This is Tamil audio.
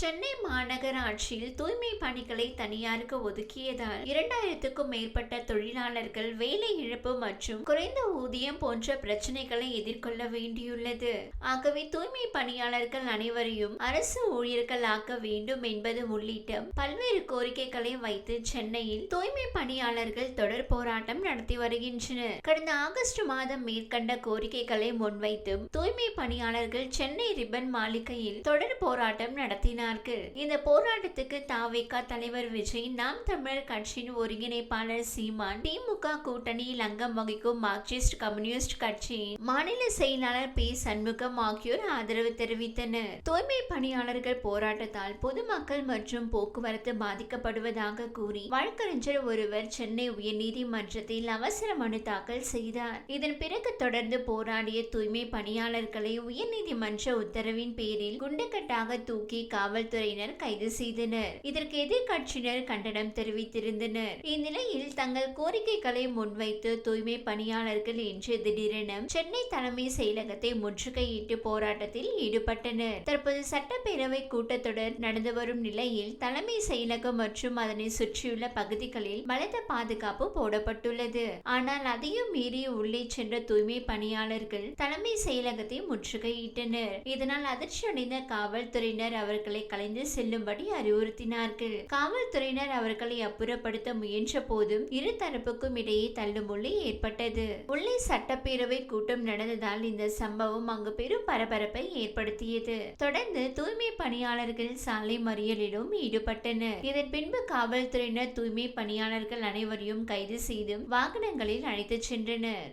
சென்னை மாநகராட்சியில் தூய்மை பணிகளை தனியாருக்கு ஒதுக்கியதால் இரண்டாயிரத்துக்கும் மேற்பட்ட தொழிலாளர்கள் வேலை இழப்பு மற்றும் குறைந்த ஊதியம் போன்ற பிரச்சனைகளை எதிர்கொள்ள வேண்டியுள்ளது. ஆகவே தூய்மை பணியாளர்கள் அனைவரையும் அரசு ஊழியர்கள் ஆக்க வேண்டும் என்பது உள்ளிட்ட பல்வேறு கோரிக்கைகளை வைத்து சென்னையில் தூய்மை பணியாளர்கள் தொடர் போராட்டம் நடத்தி வருகின்றனர். கடந்த ஆகஸ்ட் மாதம் மேற்கண்ட கோரிக்கைகளை முன்வைத்தும் தூய்மை பணியாளர்கள் சென்னை ரிப்பன் மாளிகையில் தொடர் போராட்டம் நடத்தினர். கூறினார்கள். இந்த போராட்டத்துக்கு தாவேகா தலைவர் விஜய் நாம் தமிழர் கட்சியின் ஒருங்கிணைப்பாளர் சீமான் திமுக கூட்டணியில் அங்கம் வகிக்கும் மார்க்சிஸ்ட் கம்யூனிஸ்ட் கட்சியின் மாநில செயலாளர் பி. சண்முகம் ஆகியோர் ஆதரவு தெரிவித்தனர். தூய்மை பணியாளர்கள் போராட்டத்தால் பொதுமக்கள் மற்றும் போக்குவரத்து பாதிக்கப்படுவதாக கூறி வழக்கறிஞர் ஒருவர் சென்னை உயர்நீதிமன்றத்தில் அவசர மனு தாக்கல் செய்தார். இதன் பிறகு தொடர்ந்து போராடிய தூய்மை பணியாளர்களை உயர்நீதிமன்ற உத்தரவின் பேரில் குண்டுக்கட்டாக தூக்கி காவல் காவல்துறையினர் கைது செய்தனர். இதற்கு எதிர்க்கட்சியினர் கண்டனம் தெரிவித்திருந்தனர். இந்நிலையில் தங்கள் கோரிக்கைகளை முன்வைத்து தூய்மை பணியாளர்கள் இன்று திடீரென சென்னை தலைமை செயலகத்தை முற்றுகையிட்டு போராட்டத்தில் ஈடுபட்டனர். தற்போது சட்டப்பேரவை கூட்டத்தொடர் நடந்து வரும் நிலையில் தலைமை செயலகம் மற்றும் அதனை சுற்றியுள்ள பகுதிகளில் பலத்த பாதுகாப்பு போடப்பட்டுள்ளது. ஆனால் அதையும் மீறி உள்ளே சென்ற தூய்மை பணியாளர்கள் தலைமை செயலகத்தை முற்றுகையிட்டனர். இதனால் அதிர்ச்சியடைந்த காவல்துறையினர் அவர்களை அவர்களை கலைந்து செல்லும்படி அறிவுறுத்தினார்கள். காவல்துறையினர் அவர்களை அப்புறப்படுத்த முயன்ற போதும் இரு தரப்புக்கும் இடையே தள்ளுமுள்ளி ஏற்பட்டது. உள்ளே சட்டப்பேரவை கூட்டம் நடந்ததால் இந்த சம்பவம் அங்கு பெரும் பரபரப்பை ஏற்படுத்தியது. தொடர்ந்து தூய்மை பணியாளர்கள் சாலை மறியலிலும் ஈடுபட்டனர். இதன் பின்பு காவல்துறையினர் தூய்மை பணியாளர்கள் அனைவரையும் கைது செய்தும் வாகனங்களில் அழைத்துச் சென்றனர்.